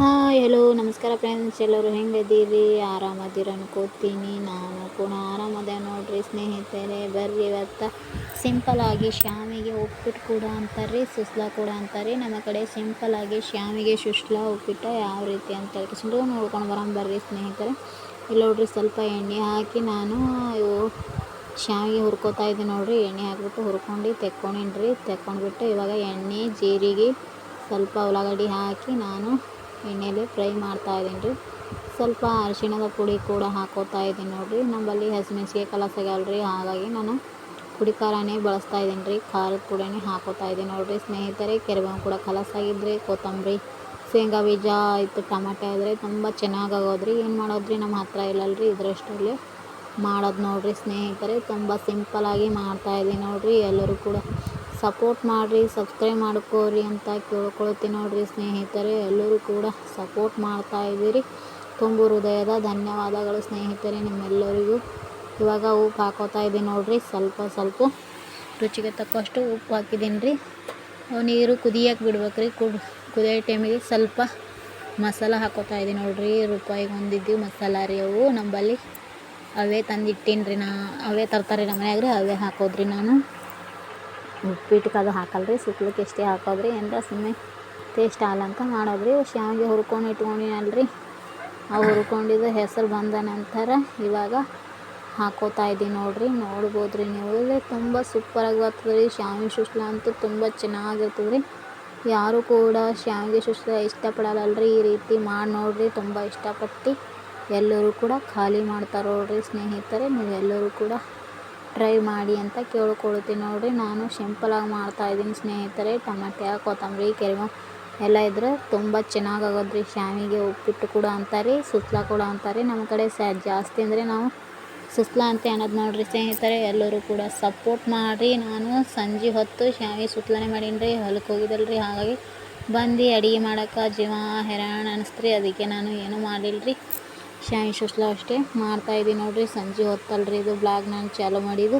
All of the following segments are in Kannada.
ಹಾಯ್ ಹಲೋ ನಮಸ್ಕಾರ ಫ್ರೆಂಡ್ಸ್ ಎಲ್ಲರೂ ಹೆಂಗದೀರಿ ಆರಾಮದಿರ ಅನ್ಕೋತೀನಿ ನಾನು ಕೂಡ ಆರಾಮದೆ ನೋಡ್ರಿ ಸ್ನೇಹಿತರೆ. ಬರ್ರಿ ಇವತ್ತು ಸಿಂಪಲ್ ಆಗಿ ಶ್ಯಾಮಿಗೆ ಉಪ್ಪಿಟ್ಟು ಕೂಡ ಅಂತಾರೆ ಸುಸ್ಲಾ ಕೂಡ ಅಂತಾರೆ ನಮ್ಮ ಕಡೆ ಆಗಿ ಶ್ಯಾಮಿಗೆ ಸುಸ್ಲಾ ಉಪ್ಪಿಟ್ಟು ಯಾವ ರೀತಿ ಅಂತ ಹೇಳ್ಕೊಂಡು ನೋಡ್ಕೊಂಡು ಬರೋಣ ಬರ್ರಿ ಸ್ನೇಹಿತರೆ. ಇಲ್ಲಿ ನೋಡ್ರಿ ಸ್ವಲ್ಪ ಎಣ್ಣೆ ಹಾಕಿ ನಾನು ಶ್ಯಾಮಿಗೆ ಹುರ್ಕೋತಾ ಇದ್ದೀನಿ ನೋಡ್ರಿ. ಎಣ್ಣೆ ಹಾಕ್ಬಿಟ್ಟು ಹುರ್ಕೊಂಡು ತೆಕ್ಕೊಂಡಿನ್ರಿ. ತೆಕ್ಕೊಂಡ್ಬಿಟ್ಟು ಇವಾಗ ಎಣ್ಣೆ, ಜೀರಿಗೆ, ಸ್ವಲ್ಪ ಉಳ್ಳಾಗಡ್ಡಿ ಹಾಕಿ ನಾನು ಎಣ್ಣೆಯಲ್ಲಿ ಫ್ರೈ ಮಾಡ್ತಾ ಇದ್ದೀನಿ ರೀ. ಸ್ವಲ್ಪ ಅರಿಶಿಣದ ಪುಡಿ ಕೂಡ ಹಾಕೋತಾ ಇದ್ದೀನಿ ನೋಡಿರಿ. ನಮ್ಮಲ್ಲಿ ಹಸಿಮೆಣ್ಸಿಗೆ ಕಲಸಾಗಲ್ಲ ರೀ ಹಾಗಾಗಿ ನಾನು ಪುಡಿ ಖಾರನೇ ಬಳಸ್ತಾ ಇದ್ದೀನಿ ರೀ. ಖಾರದ ಪುಡಿನೇ ಹಾಕೋತಾ ಇದ್ದೀನಿ ನೋಡಿರಿ. ಸ್ನೇಹಿತರೆ ಕೆರೆಬೇವು ಕೂಡ ಕಲಸಾಗಿದ್ರಿ ಕೊತ್ತಂಬರಿ, ಶೇಂಗಾ ಬೀಜ, ಆಯಿತು ಟಮಾಟೆ ಆದರೆ ತುಂಬ ಚೆನ್ನಾಗಿ ಆಗೋದ್ರಿ. ಏನು ಮಾಡೋದ್ರಿ? ನಮ್ಮ ಹತ್ರ ಇಲ್ಲಲ್ರಿ. ಇದರಷ್ಟರಲ್ಲಿ ಮಾಡೋದು ನೋಡಿರಿ ಸ್ನೇಹಿತರೆ. ತುಂಬ ಸಿಂಪಲಾಗಿ ಮಾಡ್ತಾಯಿದ್ದೀನಿ ನೋಡಿರಿ. ಎಲ್ಲರೂ ಕೂಡ ಸಪೋರ್ಟ್ ಮಾಡಿರಿ, ಸಬ್ಸ್ಕ್ರೈಬ್ ಮಾಡ್ಕೋರಿ ಅಂತ ಕೇಳ್ಕೊಳ್ತೀನಿ ನೋಡಿರಿ ಸ್ನೇಹಿತರೆ. ಎಲ್ಲರೂ ಕೂಡ ಸಪೋರ್ಟ್ ಮಾಡ್ತಾ ಇದ್ದೀರಿ. ತುಂಬ ಹೃದಯದ ಧನ್ಯವಾದಗಳು ಸ್ನೇಹಿತರೆ ನಿಮ್ಮೆಲ್ಲರಿಗೂ. ಇವಾಗ ಉಪ್ಪು ಹಾಕೋತಾ ಇದ್ದೀನಿ ನೋಡಿರಿ. ಸ್ವಲ್ಪ ಸ್ವಲ್ಪ ರುಚಿಗೆ ತಕ್ಕಷ್ಟು ಉಪ್ಪು ಹಾಕಿದ್ದೀನಿ ರೀ. ನೀರು ಕುದಿಯಕ್ಕೆ ಬಿಡ್ಬೇಕು ರೀ ಕುಡ್ ಕುದಿಯೋ ಟೈಮಿಗೆ ಸ್ವಲ್ಪ ಮಸಾಲ ಹಾಕೋತಾ ಇದ್ದೀನಿ ನೋಡಿರಿ. ರೂಪಾಯಿಗೆ ಒಂದಿದ್ದು ಮಸಾಲ ರೀ ಅವು. ನಂಬಲ್ಲಿ ಅವೇ ತಂದಿಟ್ಟೀನಿ ರೀ ನಾ, ಅವೇ ತರ್ತಾರೆ ನಮ್ಮ ಮನ್ಯಾಗ ರೀ ಅವೇ ಹಾಕೋದ್ರಿ ನಾನು. ಉಪ್ಪಿಟ್ಟಿಗೆ ಅದು ಹಾಕಲ್ರಿ ಸುಕ್ಲಕ್ಕೆ ಎಷ್ಟೇ ಹಾಕೋದ್ರಿ, ಏನರ ಸುಮ್ಮನೆ ಟೇಸ್ಟ್ ಅಂತ ಮಾಡೋದ್ರಿ. ಶಾವಿಗೆ ಹುರ್ಕೊಂಡು ಇಟ್ಕೊಂಡಿನಲ್ರಿ. ಆ ಹುರ್ಕೊಂಡಿದ್ದು ಹೆಸರು ಬಂದ ನಂತರ ಇವಾಗ ಹಾಕೋತಾ ಇದ್ದೀನಿ ನೋಡಿರಿ ನೋಡ್ಬೋದು ರೀ ನೀವು ತುಂಬ ಸೂಪರಾಗಿ ಬರ್ತದೆ ರೀ, ಶಾವಿಗೆ ಸುಸ್ಲ ಅಂತೂ ತುಂಬ ಚೆನ್ನಾಗಿರ್ತದೆ ರೀ. ಯಾರು ಕೂಡ ಶಾವಿಗೆ ಸುಸ್ಲ ರೀ ಈ ರೀತಿ ಮಾಡಿ ನೋಡಿರಿ, ತುಂಬ ಇಷ್ಟಪಟ್ಟು ಎಲ್ಲರೂ ಕೂಡ ಖಾಲಿ ಮಾಡ್ತಾರೆ ನೋಡಿರಿ ಸ್ನೇಹಿತರೆ ನೀವು ಎಲ್ಲರೂ ಕೂಡ ಟ್ರೈ ಮಾಡಿ ಅಂತ ಕೇಳ್ಕೊಳ್ತೀನಿ ನೋಡಿರಿ ನಾನು ಸಿಂಪಲಾಗಿ ಮಾಡ್ತಾಯಿದ್ದೀನಿ ಸ್ನೇಹಿತರೆ. ಟಮಾಟೆ ಕೊತ್ತಂಬರಿ ಕೆರಿಮ ಎಲ್ಲ ಇದ್ರೆ ತುಂಬ ಚೆನ್ನಾಗಿ ಆಗೋದ್ರಿ ಶಾವಿಗೆ ಉಪ್ಪಿಟ್ಟು ಕೂಡ ಅಂತಾರೆ, ಸುಸ್ಲ ಕೂಡ ಅಂತಾರೆ. ನಮ್ಮ ಕಡೆ ಸ, ಜಾಸ್ತಿ ಅಂದರೆ ನಾವು ಸುಸ್ಲ ಅಂತ ಅನ್ನೋದು ನೋಡಿರಿ ಸ್ನೇಹಿತರೆ. ಎಲ್ಲರೂ ಕೂಡ ಸಪೋರ್ಟ್ ಮಾಡಿರಿ. ನಾನು ಸಂಜೆ ಹೊತ್ತು ಶಾವಿಗೆ ಸುತ್ತಲೇ ಮಾಡೀನಿ ರೀ. ಹೊಲಕ್ಕೆ ಹೋಗಿದ್ದಲ್ರಿ ಹಾಗಾಗಿ ಬಂದು ಅಡುಗೆ ಮಾಡೋಕ್ಕೆ ಜೀವ ಹೆರಾಣ ರೀ ಅದಕ್ಕೆ ನಾನು ಏನೂ ಮಾಡಿಲ್ಲ ರೀ ಶಾವಿಗೆ ಸುಸ್ಲ ಅಷ್ಟೇ. ಮಾಡ್ತಾಯಿದ್ದೀನಿ ನೋಡಿರಿ, ಸಂಜೆ ಹೊತ್ತಲ್ರಿ ಇದು ಬ್ಲಾಗ್ ನಾನು ಚಾಲೂ ಮಾಡಿದ್ದು.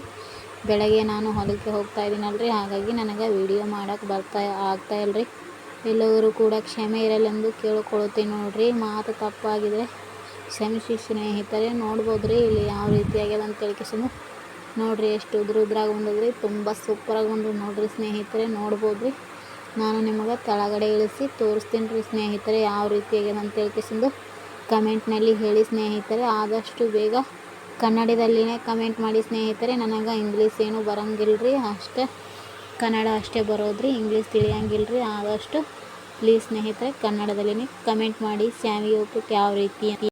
ಬೆಳಗ್ಗೆ ನಾನು ಹೊಲಕ್ಕೆ ಹೋಗ್ತಾ ಇದ್ದೀನಲ್ರಿ, ಹಾಗಾಗಿ ನನಗೆ ವಿಡಿಯೋ ಮಾಡೋಕೆ ಬರ್ತಾ ಆಗ್ತಾ ಇಲ್ಲರಿ ಎಲ್ಲವರು ಕೂಡ ಕ್ಷಮೆ ಇರಲೆಂದು ಕೇಳ್ಕೊಳ್ತೀನಿ ನೋಡಿರಿ. ಮಾತು ತಪ್ಪಾಗಿದ್ರೆ ಕ್ಷಮಿಸಿ ಸ್ನೇಹಿತರೆ ನೋಡ್ಬೋದು ರೀ ಇಲ್ಲಿ ಯಾವ ರೀತಿಯಾಗ್ಯದ ಅಂತ ಹೇಳ್ಕೇಸಿಂದು ನೋಡಿರಿ ಎಷ್ಟು ಉದ್ರ ಉದ್ರಾಗಿ ಬಂದದ್ರಿ ತುಂಬ ಸೂಪರಾಗಿ ಬಂದ್ರು ನೋಡಿರಿ ಸ್ನೇಹಿತರೆ ನೋಡ್ಬೋದು ರೀ ನಾನು ನಿಮಗೆ ಕೆಳಗಡೆ ಇಳಿಸಿ ತೋರಿಸ್ತೀನಿ ರೀ ಸ್ನೇಹಿತರೆ, ಯಾವ ರೀತಿ ಆಗ್ಯದ ಅಂತ ಕಮೆಂಟ್ನಲ್ಲಿ ಹೇಳಿ ಸ್ನೇಹಿತರೆ. ಆದಷ್ಟು ಬೇಗ ಕನ್ನಡದಲ್ಲಿನೇ ಕಮೆಂಟ್ ಮಾಡಿ ಸ್ನೇಹಿತರೆ. ನನಗೆ ಇಂಗ್ಲೀಷ್ ಏನು ಬರೋಂಗಿಲ್ಲ ರೀ ಅಷ್ಟೇ ಕನ್ನಡ ಅಷ್ಟೇ ಬರೋದ್ರಿ, ಇಂಗ್ಲೀಷ್ ತಿಳಿಯಂಗಿಲ್ಲ ರೀ ಆದಷ್ಟು ಪ್ಲೀಸ್ ಸ್ನೇಹಿತರೆ ಕನ್ನಡದಲ್ಲಿನೇ ಕಮೆಂಟ್ ಮಾಡಿ. ಸ್ಯಾಮಿ ಯಾವ ರೀತಿ